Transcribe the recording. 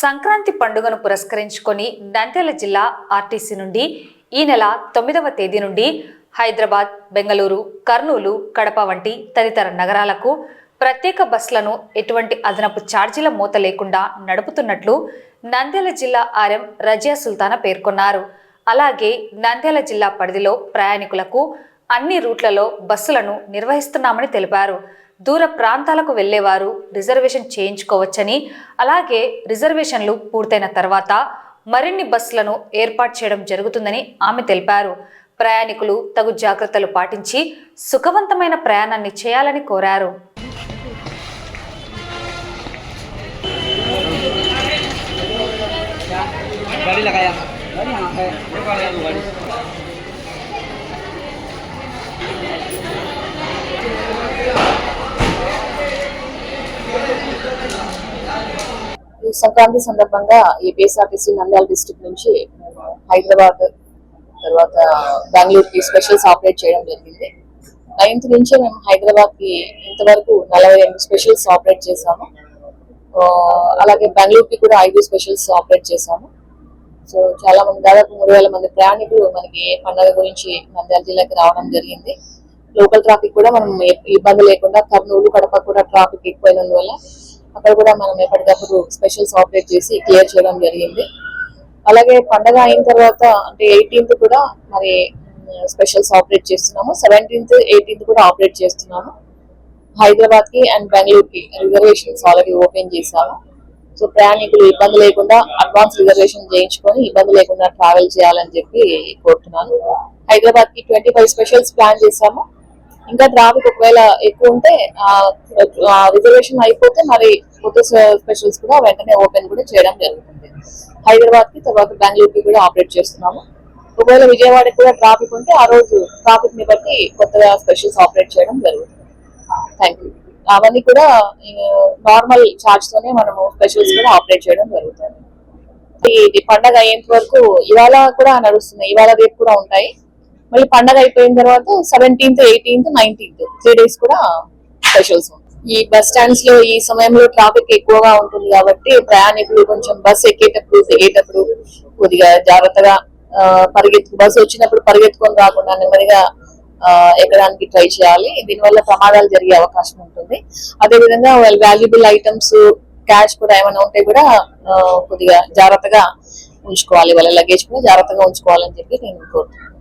సంక్రాంతి పండుగను పురస్కరించుకొని నంద్యాల జిల్లా ఆర్టీసీ నుండి ఈ నెల తొమ్మిదవ తేదీ నుండి హైదరాబాద్ బెంగళూరు కర్నూలు కడప వంటి తదితర నగరాలకు ప్రత్యేక బస్సులను ఎటువంటి అదనపు ఛార్జీల మూత లేకుండా నడుపుతున్నట్లు నంద్యాల జిల్లా ఆర్ఎం రజియా సుల్తానా పేర్కొన్నారు. అలాగే నంద్యాల జిల్లా పరిధిలో ప్రయాణికులకు అన్ని రూట్లలో బస్సులను నిర్వహిస్తున్నామని తెలిపారు. దూర ప్రాంతాలకు వెళ్లేవారు రిజర్వేషన్ చేయించుకోవచ్చని అలాగే రిజర్వేషన్లు పూర్తయిన తర్వాత మరిన్ని బస్సులను ఏర్పాటు చేయడం జరుగుతుందని ఆమె తెలిపారు ప్రయాణికులు తగు జాగ్రత్తలు పాటించి సుఖవంతమైన ప్రయాణాన్ని చేయాలని కోరారు गाड़ी लगाया गाड़ी हाँ है ये वाला है वो गाड़ी ఈ సంక్రాంతి సందర్భంగా ఈ పిఎస్ఆర్టీసీ నంద్యాల డిస్ట్రిక్ట్ నుంచి హైదరాబాద్ తర్వాత బెంగళూరుకి స్పెషల్స్ ఆపరేట్ చేయడం జరిగింది. నైన్త్ నుంచి మేము హైదరాబాద్కి ఇంతవరకు నలభై ఎనిమిది స్పెషల్స్ ఆపరేట్ చేశాము. అలాగే బెంగళూరుకి కూడా ఐదు స్పెషల్స్ ఆపరేట్ చేశాము. సో చాలా మంది దాదాపు మూడు వేల మంది ప్రయాణికులు మనకి పండగ గురించి నంద్యాల జిల్లాకి రావడం జరిగింది. లోకల్ ట్రాఫిక్ కూడా మనం ఇబ్బంది లేకుండా కర్నూలు కడప కూడా ట్రాఫిక్ ఎక్కువైనందువల్ల అక్కడ కూడా మనం ఎప్పటికప్పుడు స్పెషల్స్ ఆపరేట్ చేసి క్లియర్ చేయడం జరిగింది. అలాగే పండగ అయిన తర్వాత అంటే ఎయిటీన్త్ కూడా మరి స్పెషల్స్ ఆపరేట్ చేస్తున్నాము. సెవెంటీన్త్ ఎయిటీన్త్ కూడా ఆపరేట్ చేస్తున్నాము. హైదరాబాద్కి అండ్ బెంగళూరు కి రిజర్వేషన్స్ ఆల్రెడీ ఓపెన్ చేశాము. సో ప్రయాణికులు ఇబ్బంది లేకుండా అడ్వాన్స్ రిజర్వేషన్ చేయించుకొని ఇబ్బంది లేకుండా ట్రావెల్ చేయాలని చెప్పి కోరుతున్నాను. హైదరాబాద్కి ట్వంటీ ఫైవ్ స్పెషల్స్ ప్లాన్ చేశాము. ఇంకా ట్రాఫిక్ ఒకవేళ ఎక్కువ ఉంటే రిజర్వేషన్ అయిపోతే మరి కొత్త స్పెషల్స్ కూడా వెంటనే ఓపెన్ కూడా చేయడం జరుగుతుంది. హైదరాబాద్కి తర్వాత బెంగళూరు కి కూడా ఆపరేట్ చేస్తున్నాము. ఒకవేళ విజయవాడకి కూడా ట్రాఫిక్ ఉంటే ఆ రోజు ట్రాఫిక్ని బట్టి కొత్తగా స్పెషల్స్ ఆపరేట్ చేయడం జరుగుతుంది. థ్యాంక్ యూ అవన్నీ కూడా నార్మల్ చార్జ్ తోనే మనము స్పెషల్స్ కూడా ఆపరేట్ చేయడం జరుగుతుంది. ఇది పండగ అయ్యేంత వరకు ఇవాళ కూడా నడుస్తున్నాయి. ఇవాళ రేపు కూడా ఉంటాయి. మళ్ళీ పండగ అయిపోయిన తర్వాత seventeenth eighteenth nineteenth three days కూడా స్పెషల్స్ ఉంటాయి. ఈ బస్ స్టాండ్స్లో ఈ సమయంలో ట్రాఫిక్ ఎక్కువగా ఉంటుంది కాబట్టి ప్రయాణికులు కొంచెం బస్ ఎక్కేటప్పుడు దిగేటప్పుడు కొద్దిగా జాగ్రత్తగా పరిగెత్తు బస్సు వచ్చినప్పుడు పరిగెత్తుకొని రాకుండా నెమ్మదిగా ఎక్కడానికి ట్రై చేయాలి. దీనివల్ల ప్రమాదాలు జరిగే అవకాశం ఉంటుంది. అదే విధంగా వాల్యుబుల్ ఐటమ్స్ క్యాష్ కూడా ఏమైనా ఉంటే కూడా కొద్దిగా జాగ్రత్తగా ఉంచుకోవాలి. వాళ్ళ లగేజ్ కూడా జాగ్రత్తగా ఉంచుకోవాలని చెప్పి నేను కోరుతున్నాను.